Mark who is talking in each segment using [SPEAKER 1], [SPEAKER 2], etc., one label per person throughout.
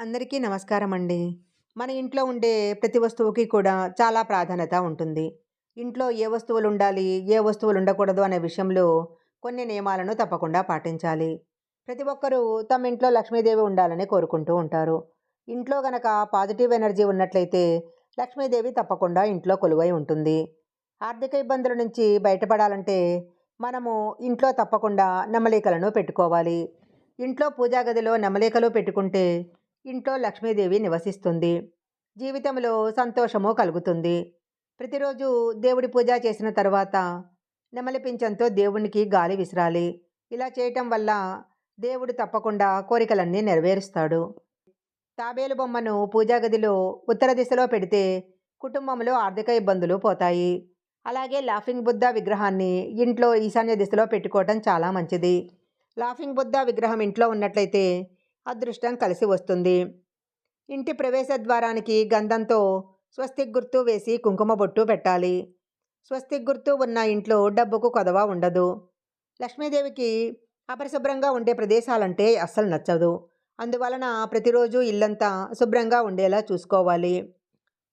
[SPEAKER 1] అందరికీ నమస్కారం అండి మన ఇంట్లో ఉండే ప్రతి వస్తువుకి కూడా చాలా ప్రాధాన్యత ఉంటుంది. ఇంట్లో ఏ వస్తువులు ఉండాలి ఏ వస్తువులు ఉండకూడదు అనే విషయంలో కొన్ని నియమాలను తప్పకుండా పాటించాలి. ప్రతి ఒక్కరూ తమ ఇంట్లో లక్ష్మీదేవి ఉండాలని కోరుకుంటూ ఉంటారు. ఇంట్లో గనక పాజిటివ్ ఎనర్జీ ఉన్నట్లయితే లక్ష్మీదేవి తప్పకుండా ఇంట్లో కొలువై ఉంటుంది. ఆర్థిక ఇబ్బందుల నుంచి బయటపడాలంటే మనము ఇంట్లో తప్పకుండా నమలికలను పెట్టుకోవాలి. ఇంట్లో పూజా గదిలో నమలికలు పెట్టుకుంటే ఇంట్లో లక్ష్మీదేవి నివసిస్తుంది. జీవితంలో సంతోషము కలుగుతుంది. ప్రతిరోజు దేవుడి పూజ చేసిన తర్వాత నెమలి పింఛంతో దేవునికి గాలి విసిరాలి. ఇలా చేయటం వల్ల దేవుడు తప్పకుండా కోరికలన్నీ నెరవేరుస్తాడు. తాబేలు బొమ్మను పూజా గదిలో ఉత్తర దిశలో పెడితే కుటుంబంలో ఆర్థిక ఇబ్బందులు పోతాయి. అలాగే లాఫింగ్ బుద్ధ విగ్రహాన్ని ఇంట్లో ఈశాన్య దిశలో పెట్టుకోవటం చాలా మంచిది. లాఫింగ్ బుద్ధ విగ్రహం ఇంట్లో ఉన్నట్లయితే అదృష్టం కలిసి వస్తుంది. ఇంటి ప్రవేశ ద్వారానికి గంధంతో స్వస్తిక్ గుర్తు వేసి కుంకుమ బొట్టు పెట్టాలి. స్వస్తిక్ గుర్తు ఉన్న ఇంట్లో డబ్బుకు కొదవ ఉండదు. లక్ష్మీదేవికి అపరిశుభ్రంగా ఉండే ప్రదేశాలంటే అస్సలు నచ్చదు. అందువలన ప్రతిరోజు ఇల్లంతా శుభ్రంగా ఉండేలా చూసుకోవాలి.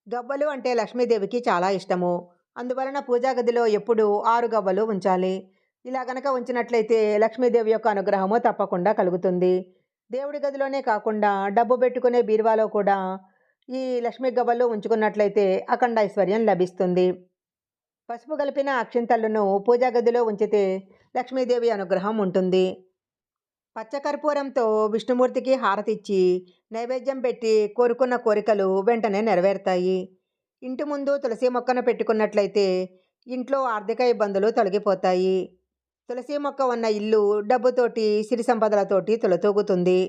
[SPEAKER 1] గవ్వలు అంటే లక్ష్మీదేవికి చాలా ఇష్టము. అందువలన పూజా గదిలో ఎప్పుడు ఆరు గవ్వలు ఉంచాలి. ఇలా గనక ఉంచినట్లయితే లక్ష్మీదేవి యొక్క అనుగ్రహము తప్పకుండా కలుగుతుంది. దేవుడి గదిలోనే కాకుండా డబ్బు పెట్టుకునే బీరువాలో కూడా ఈ లక్ష్మీ గవ్వల్లో ఉంచుకున్నట్లయితే అఖండ ఐశ్వర్యం లభిస్తుంది. పసుపు కలిపిన అక్షింతలను పూజా గదిలో ఉంచితే లక్ష్మీదేవి అనుగ్రహం ఉంటుంది. పచ్చకర్పూరంతో విష్ణుమూర్తికి హారతిచ్చి నైవేద్యం పెట్టి కోరుకున్న కోరికలు వెంటనే నెరవేరుతాయి. ఇంటి ముందు తులసి మొక్కను పెట్టుకున్నట్లయితే ఇంట్లో ఆర్థిక ఇబ్బందులు తొలగిపోతాయి. తులసి మొక్క ఉన్న ఇల్లు డబ్బుతోటి సిరి సంపదలతోటి తులతూగుతుంది.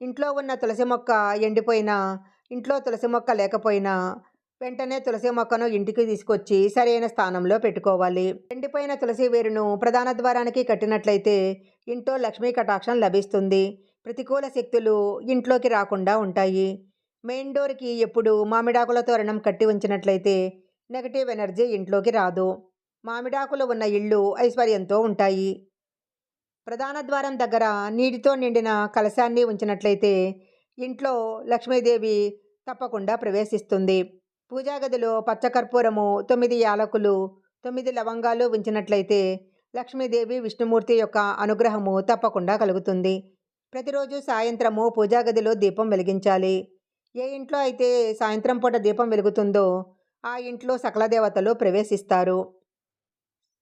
[SPEAKER 1] ఇంట్లో ఉన్న తులసి మొక్క ఎండిపోయినా ఇంట్లో తులసి మొక్క లేకపోయినా వెంటనే తులసి మొక్కను ఇంటికి తీసుకొచ్చి సరైన స్థానంలో పెట్టుకోవాలి. ఎండిపోయిన తులసి వేరును ప్రధాన ద్వారానికి కట్టినట్లయితే ఇంట్లో లక్ష్మీ కటాక్షం లభిస్తుంది. ప్రతికూల శక్తులు ఇంట్లోకి రాకుండా ఉంటాయి. మెయిన్ డోర్కి ఎప్పుడు మామిడాకుల తోరణం కట్టి ఉంచినట్లయితే నెగటివ్ ఎనర్జీ ఇంట్లోకి రాదు. మామిడాకులు ఉన్న ఇళ్ళు ఐశ్వర్యంతో ఉంటాయి. ప్రధాన ద్వారం దగ్గర నీటితో నిండిన కలశాన్ని ఉంచినట్లయితే ఇంట్లో లక్ష్మీదేవి తప్పకుండా ప్రవేశిస్తుంది. పూజా గదిలో పచ్చకర్పూరము తొమ్మిది యాలకులు తొమ్మిది లవంగాలు ఉంచినట్లయితే లక్ష్మీదేవి విష్ణుమూర్తి యొక్క అనుగ్రహము తప్పకుండా కలుగుతుంది. ప్రతిరోజు సాయంత్రము పూజాగదిలో దీపం వెలిగించాలి. ఏ ఇంట్లో అయితే సాయంత్రం పూట దీపం వెలుగుతుందో ఆ ఇంట్లో సకల దేవతలు ప్రవేశిస్తారు.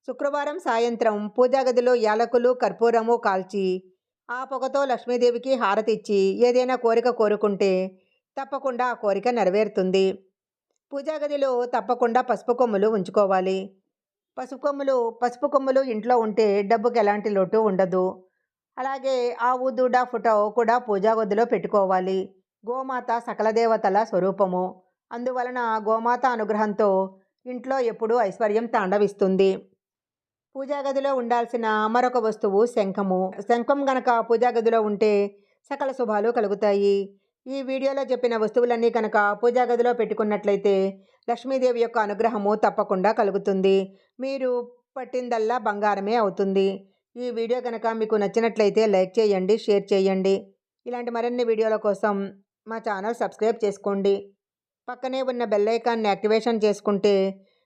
[SPEAKER 1] శుక్రవారం సాయంత్రం పూజాగదిలో యాలకులు కర్పూరము కాల్చి ఆ పొగతో లక్ష్మీదేవికి హారతిచ్చి ఏదైనా కోరిక కోరుకుంటే తప్పకుండా ఆ కోరిక నెరవేరుతుంది. పూజాగదిలో తప్పకుండా పసుపు కొమ్ములు ఉంచుకోవాలి. పసుపు కొమ్ములు పసుపు కొమ్ములు ఇంట్లో ఉంటే డబ్బుకి ఎలాంటి లోటు ఉండదు. అలాగే ఆవు దూడ ఫోటో కూడా పూజాగదిలో పెట్టుకోవాలి. గోమాత సకల దేవతల స్వరూపము. అందువలన గోమాత అనుగ్రహంతో ఇంట్లో ఎప్పుడూ ఐశ్వర్యం తాండవిస్తుంది. పూజా గదిలో ఉండాల్సిన మరొక వస్తువు శంఖము. శంఖం గనక పూజా గదిలో ఉంటే సకల శుభాలు కలుగుతాయి. ఈ వీడియోలో చెప్పిన వస్తువులన్నీ కనుక పూజా గదిలో పెట్టుకున్నట్లయితే లక్ష్మీదేవి యొక్క అనుగ్రహము తప్పకుండా కలుగుతుంది. మీరు పట్టిందల్లా బంగారమే అవుతుంది. ఈ వీడియో కనుక మీకు నచ్చినట్లయితే లైక్ చేయండి షేర్ చేయండి. ఇలాంటి మరిన్ని వీడియోల కోసం మా ఛానల్ సబ్స్క్రైబ్ చేసుకోండి. పక్కనే ఉన్న బెల్ ఐకాన్ని యాక్టివేషన్ చేసుకుంటే